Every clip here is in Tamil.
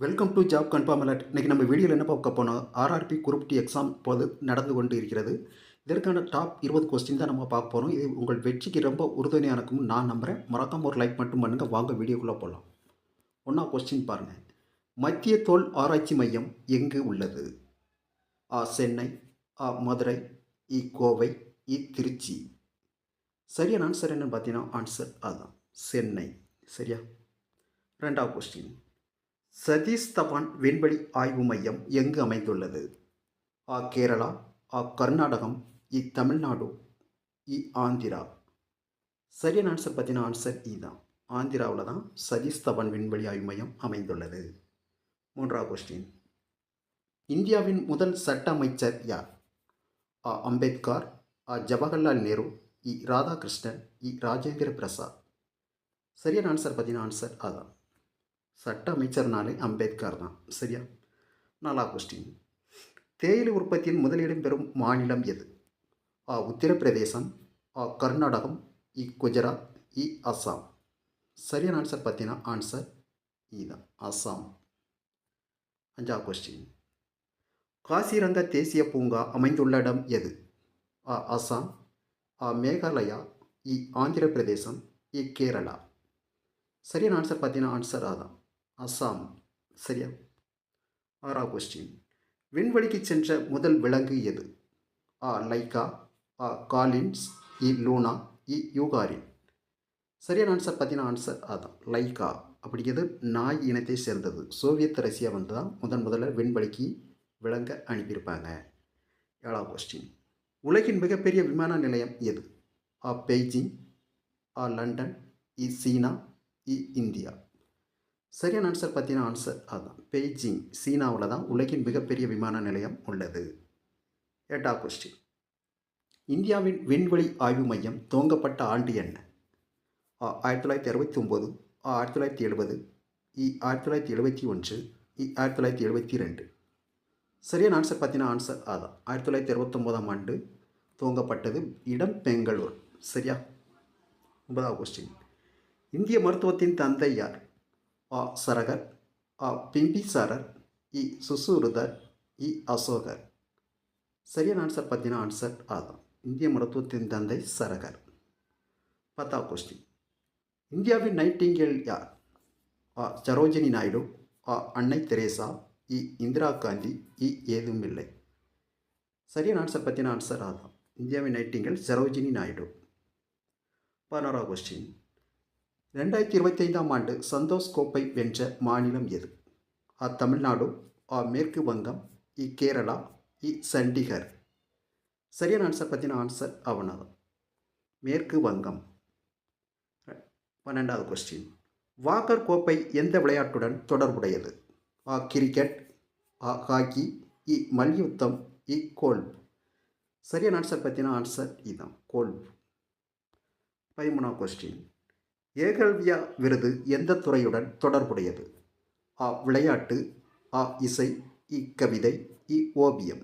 Welcome to job confirm alert இன்றைக்கி நம்ம வீடியோவில் என்ன பார்க்க போனோம் ஆர்ஆர்பி குரூப் டி எக்ஸாம் இப்போது நடந்து கொண்டு இருக்கிறது இதற்கான டாப் இருபது கொஸ்டின் தான் நம்ம பார்க்க போகிறோம் இது உங்கள் வெற்றிக்கு ரொம்ப உறுதுணையாக இருக்கும் நான் நம்புகிறேன் மறக்காம ஒரு லைக் மட்டும் பண்ணுங்கள் வாங்க வீடியோக்குள்ளே போகலாம் ஒன்றா கொஸ்டின் பாருங்கள் மத்திய தோல் ஆராய்ச்சி மையம் எங்கு உள்ளது? ஆ சென்னை ஆ மதுரை இ கோவை இ திருச்சி. சரியான ஆன்சர் என்னன்னு பார்த்தீங்கன்னா ஆன்சர் அதுதான் சென்னை. சரியா? ரெண்டாவது கொஸ்டின் சதீஷ் தவான் விண்வெளி ஆய்வு மையம் எங்கு அமைந்துள்ளது? ஆ கேரளா ஆ கர்நாடகம் இ தமிழ்நாடு இ ஆந்திரா. சரியான ஆன்சர் பார்த்தீங்கன்னா ஆன்சர் இ தான் ஆந்திராவில் தான் சதீஷ் தவான் விண்வெளி ஆய்வு மையம் அமைந்துள்ளது. மூன்றாவது கொஸ்டின் இந்தியாவின் முதல் சட்ட அமைச்சர் யார்? ஆ அம்பேத்கர் ஆ ஜவஹர்லால் நேரு இ ராதாகிருஷ்ணன் இ ராஜேந்திர பிரசாத். சரியான ஆன்சர் பார்த்தீங்கன்னா ஆன்சர் அதான். சட்ட அமைச்சர்னாலே அம்பேத்கர் தான். சரியா? நாலா கொஸ்டின் தேயிலை உற்பத்தியில் முதலிடம் பெறும் மாநிலம் எது? ஆ உத்தரப்பிரதேசம் ஆ கர்நாடகம் இ குஜராத் இ அஸ்ஸாம் சரியான ஆன்சர் பார்த்தீங்கன்னா ஆன்சர் இ தான். அஸ்ஸாம் அஞ்சா கொஸ்டின் காசிரங்க தேசிய பூங்கா அமைந்துள்ள இடம் எது? ஆ அஸ்ஸாம் ஆ மேகாலயா இ ஆந்திர பிரதேசம் இ கேரளா. சரியான ஆன்சர் பார்த்தீங்கன்னா ஆன்சர் அதான் அஸ்ஸாம் சரியா? ஆறா கொஸ்டின் விண்வெளிக்கு சென்ற முதல் விலங்கு எது? ஆ லைக்கா ஆ காலின்ஸ் இ லூனா இ யூகாரின் சரியான ஆன்சர் பார்த்தீங்கன்னா ஆன்சர் அதான். லைக்கா அப்படிங்கிறது நாய் இனத்தை சேர்ந்தது. சோவியத் ரஷ்யா வந்து தான் முதன் முதல்ல விண்வெளிக்கு விலங்க அனுப்பியிருப்பாங்க. ஏழாவது கொஸ்டின் உலகின் மிகப்பெரிய விமான நிலையம் எது? ஆ பெய்ஜிங் ஆ லண்டன் இ சீனா இ இந்தியா. சரியான ஆன்சர் பார்த்தீங்கன்னா ஆன்சர் அதுதான் பெய்ஜிங் சீனாவில் தான் உலகின் மிகப்பெரிய விமான நிலையம் உள்ளது. எட்டா கொஸ்டின் இந்தியாவின் விண்வெளி ஆய்வு மையம் துவங்கப்பட்ட ஆண்டு என்ன? ஆ ஆயிரத்தி தொள்ளாயிரத்தி அறுபத்தி ஒம்பது ஆயிரத்தி தொள்ளாயிரத்தி எழுபது இ ஆயிரத்தி தொள்ளாயிரத்தி எழுபத்தி ஒன்று இ ஆயிரத்தி தொள்ளாயிரத்தி எழுபத்தி ரெண்டு சரியான ஆன்சர் பார்த்தீங்கன்னா ஆன்சர் அதான். ஆயிரத்தி தொள்ளாயிரத்தி அறுபத்தொம்போதாம் ஆண்டு துவங்கப்பட்டது இடம் பெங்களூர் சரியா? ஒன்பதாவது கொஸ்டின் இந்திய மருத்துவத்தின் தந்தை யார்? ஆ சரகர் ஆ பிம்பிசாரர் இ சுசூருதர் இ அசோகர். சரியான ஆன்சர் பார்த்தீங்கன்னா ஆன்சர் ஆதான் இந்திய மருத்துவத்தின் தந்தை சரகர். பத்தாவது கொஸ்டின் இந்தியாவின் நைட்டிங்கேல் யார்? ஆ சரோஜினி நாயுடு ஆ அன்னை தெரேசா இ இந்திரா காந்தி இ ஏதும் இல்லை. சரியான ஆன்சர் பற்றின ஆன்சர் ஆதான் இந்தியாவின் நைட்டிங்கல் சரோஜினி நாயுடு. பதினோராவது கொஸ்டின் ரெண்டாயிரத்தி இருபத்தைந்தாம் ஆண்டு சந்தோஷ் கோப்பை வென்ற மாநிலம் எது? ஆ தமிழ்நாடு ஆ மேற்கு வங்கம் இ கேரளா இ சண்டிகர். சரியான ஆன்சர் பற்றின ஆன்சர் அவனதான் மேற்கு வங்கம். பன்னெண்டாவது கொஸ்டின் வாக்கர் கோப்பை எந்த விளையாட்டுடன் தொடர்புடையது? ஆ கிரிக்கெட் ஆ ஹாக்கி இ மல்யுத்தம் இ கோல்ஃப் சரியான ஆன்சர் பார்த்தீங்கன்னா ஆன்சர் இதுதான் கோல்ஃப் பதிமூணாவது கொஸ்டின் ஏகல்வியா விருது எந்த துறையுடன் தொடர்புடையது? ஆ விளையாட்டு ஆ இசை இ கவிதை இ ஓவியம்.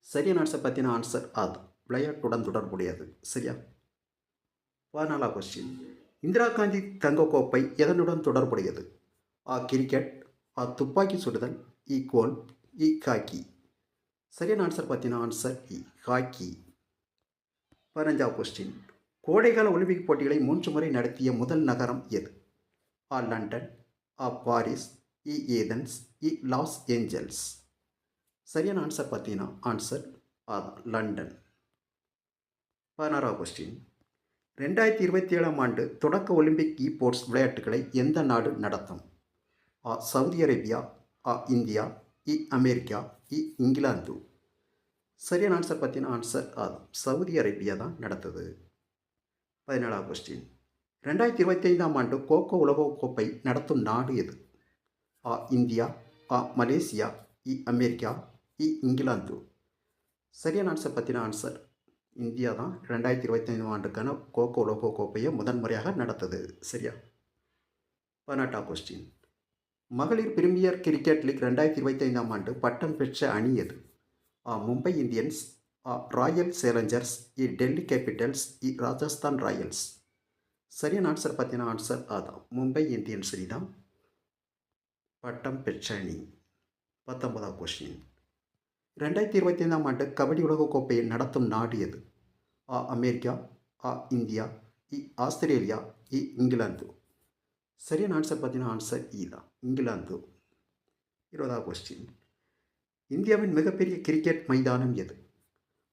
சரியான ஆன்சர் பற்றின ஆன்சர் அது. விளையாட்டுடன் தொடர்புடையது. சரியா? பதினாலாம் கொஸ்டின் இந்திரா காந்தி தங்கக்கோப்பை எதனுடன் தொடர்புடையது? ஆ கிரிக்கெட் ஆ துப்பாக்கி சுடுதல் இ கோல் இ ஹாக்கி. சரியான ஆன்சர் பார்த்தீங்கன்னா ஆன்சர் இ ஹாக்கி. பதினஞ்சாவது கொஸ்டின் கோடைக்கால ஒலிம்பிக் போட்டிகளை மூன்று முறை நடத்திய முதல் நகரம் எது? ஆ லண்டன் ஆ பாரிஸ் இ ஏதன்ஸ் இ லாஸ் ஏஞ்சல்ஸ். சரியான ஆன்சர் பார்த்தீங்கன்னா ஆன்சர் அதான் லண்டன். பதினாறாவது கொஸ்டின் ரெண்டாயிரத்தி இருபத்தி ஏழாம் ஆண்டு தொடக்க ஒலிம்பிக் இ போர்ட்ஸ் விளையாட்டுகளை எந்த நாடு நடத்தும்? ஆ சவுதி அரேபியா ஆ இந்தியா இ அமெரிக்கா இ இங்கிலாந்து. சரியான ஆன்சர் பார்த்தீங்கன்னா ஆன்சர் அதான் சவுதி அரேபியா தான் நடத்துது. பதினேழாவது கொஸ்டின் ரெண்டாயிரத்தி இருபத்தைந்தாம் ஆண்டு கோகோ உலகக்கோப்பை நடத்தும் நாடு எது? ஆ இந்தியா ஆ மலேசியா இ அமெரிக்கா இ இங்கிலாந்து. சரியான ஆன்சர் பற்றின ஆன்சர் இந்தியா தான் ரெண்டாயிரத்தி இருபத்தைந்தாம் ஆண்டுக்கான கோகோ உலகக்கோப்பையை முதன்முறையாக நடத்தது. சரியா? பதினெட்டாம் கொஸ்டின் மகளிர் பிரீமியர் கிரிக்கெட் லீக் ரெண்டாயிரத்தி இருபத்தைந்தாம் ஆண்டு பட்டம் பெற்ற அணி எது? ஆ மும்பை இந்தியன்ஸ் ராயல் சேலஞ்சர்ஸ் இ டெல்லி கேபிட்டல்ஸ் இ ராஜஸ்தான் ராயல்ஸ். சரியான ஆன்சர் பார்த்தீங்கன்னா ஆன்சர் அதான் மும்பை இந்தியன்ஸ் தான். பட்டம் பெற்ற அணி. பத்தொன்பதாம் கொஸ்டின் ரெண்டாயிரத்தி இருபத்தி ஐந்தாம் ஆண்டு கபடி உலகக் கோப்பையை நடத்தும் நாடு எது? ஆ அமெரிக்கா ஆ இந்தியா இ ஆஸ்திரேலியா இ இங்கிலாந்து. சரியான ஆன்சர் பார்த்தீங்கன்னா ஆன்சர் இ தான். இங்கிலாந்து. இருபதாவது கொஸ்டின் இந்தியாவின் மிகப்பெரிய கிரிக்கெட் மைதானம் எது?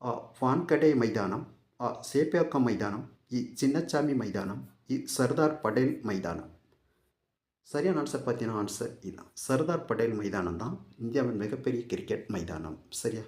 ஆ வான்கடே மைதானம் ஆ சேப்பாக்கம் மைதானம் இ சின்னச்சாமி மைதானம் இ சர்தார் படேல் மைதானம். சரியான ஆன்சர் பார்த்தீங்கன்னா ஆன்சர் இதுதான் சர்தார் படேல் மைதானம் தான் இந்தியாவின் மிகப்பெரிய கிரிக்கெட் மைதானம். சரியா?